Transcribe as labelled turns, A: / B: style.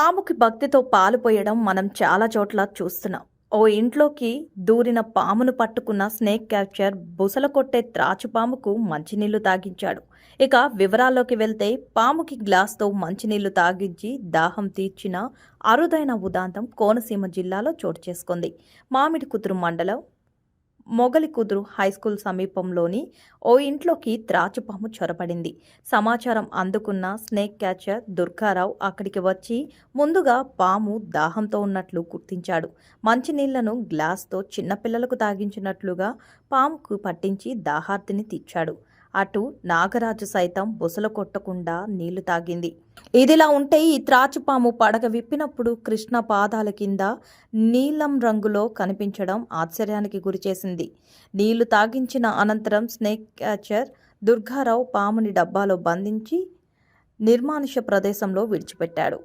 A: పాముకి భక్తితో పాలు పోయడం మనం చాలా చోట్ల చూస్తున్నాం. ఓ ఇంట్లోకి దూరిన పామును పట్టుకున్న స్నేక్ క్యాప్చర్ బుసల కొట్టే త్రాచుపాముకు మంచినీళ్ళు తాగించాడు. ఇక వివరాల్లోకి వెళ్తే పాముకి గ్లాస్తో మంచినీళ్ళు తాగించి దాహం తీర్చిన అరుదైన ఉదాంతం కోనసీమ జిల్లాలో చోటు చేసుకుంది. మామిడి కుతురు మండలం మొగలి కుదురు హైస్కూల్ సమీపంలోని ఓ ఇంట్లోకి త్రాచుపాము చొరబడింది. సమాచారం అందుకున్న స్నేక్ క్యాచర్ దుర్గారావు అక్కడికి వచ్చి ముందుగా పాము దాహంతో ఉన్నట్లు గుర్తించాడు. మంచినీళ్ళను గ్లాస్తో చిన్నపిల్లలకు తాగించినట్లుగా పాముకు పట్టించి దాహార్తిని తీర్చాడు. అటు నాగరాజు సైతం బుసలు కొట్టకుండా నీళ్ళు తాగింది. ఇదిలా ఉంటే ఈ త్రాచుపాము పడగ విప్పినప్పుడు కృష్ణ పాదాల కింద నీలం రంగులో కనిపించడం ఆశ్చర్యానికి గురిచేసింది. నీళ్ళు తాగించిన అనంతరం స్నేక్ క్యాచర్ దుర్గారావు పాముని డబ్బాలో బంధించి నిర్మానుష్య ప్రదేశంలో విడిచిపెట్టాడు.